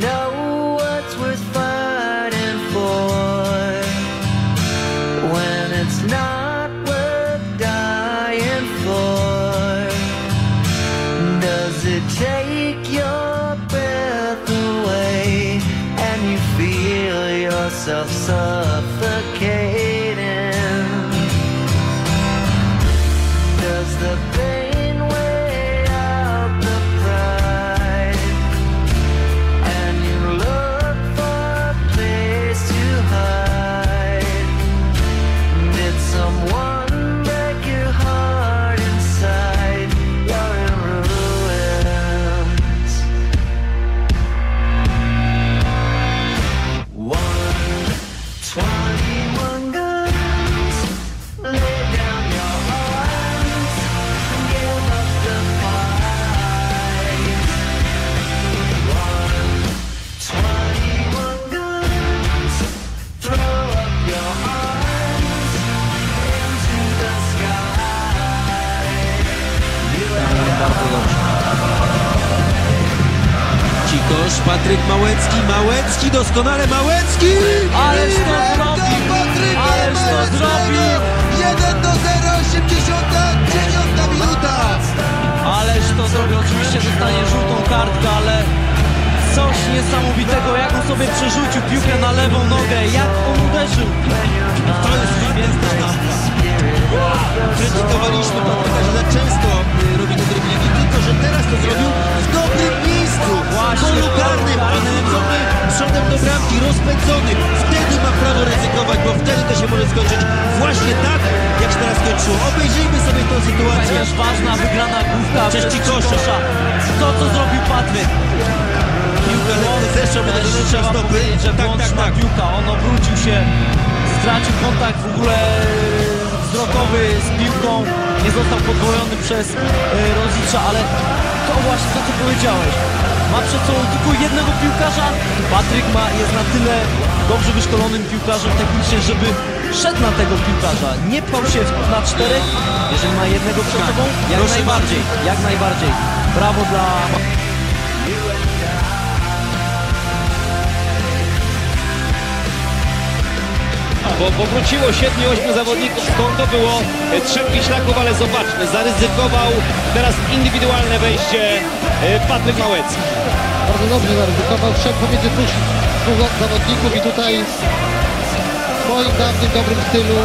know what's worth fighting for when it's not worth dying for? Does it take your breath away and you feel yourself suffocating? Cikosz, Patryk Małecki, Małecki, doskonale Małecki! Ależ to zrobił! Ależ to zrobił! 1 do 0, 89 minuta! Ależ to zrobił, oczywiście dostanie żółtą kartkę, ale coś niesamowitego, jak on sobie przerzucił piłkę na lewą nogę, jak on uderzył. Skończyć właśnie tak, jak się teraz skończyło. Obejrzyjmy sobie tę sytuację. Też ważna wygrana główka przez Cikosza. To, co zrobił Patryk. Piłka lekko zeszła Też wnętrza trzeba stopy. że Tak, tak, tak. piłka, on obrócił się, stracił kontakt w ogóle wzrokowy z piłką, nie został podwojony przez e, Rozicza, ale to właśnie to, co powiedziałeś. Ma przed sobą tylko jednego piłkarza. Patryk ma, jest na tyle dobrze wyszkolonym piłkarzem technicznie, żeby szedł na tego piłkarza. Nie pchał się na czterech, jeżeli ma jednego przed sobą, jak Proszę najbardziej, jak najbardziej. Brawo dla bo powróciło 7-8 zawodników, skąd to było e, trzech Wiślaków, ale zobaczmy, zaryzykował teraz indywidualne wejście e, Patryk Małecki. Bardzo dobrze zaryzykował, wszedł pomiędzy dwóch, dwóch zawodników i tutaj w moim dawnym dobrym stylu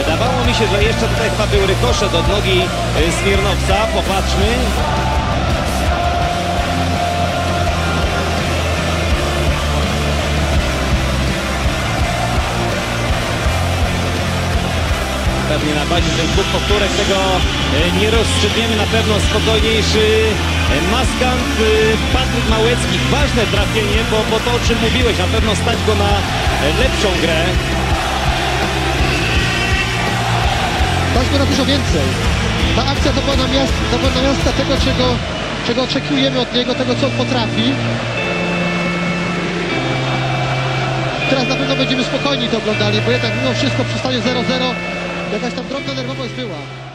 Wydawało mi się, że jeszcze tutaj chyba był rykoszet od nogi e, Smirnowca, popatrzmy. Pewnie na bazie tych dwóch powtórek tego e, nie rozstrzygniemy. Na pewno spokojniejszy e, maskant e, Patryk Małecki. Ważne trafienie, bo, bo to o czym mówiłeś, na pewno stać go na lepszą grę. Taśmy na dużo więcej. Ta akcja to była namiast, to namiastka tego, czego, czego oczekujemy od niego, tego, co on potrafi. Teraz na pewno będziemy spokojni to oglądali, bo jednak mimo wszystko przy stanie 0-0 jakaś tam drobna nerwowość była.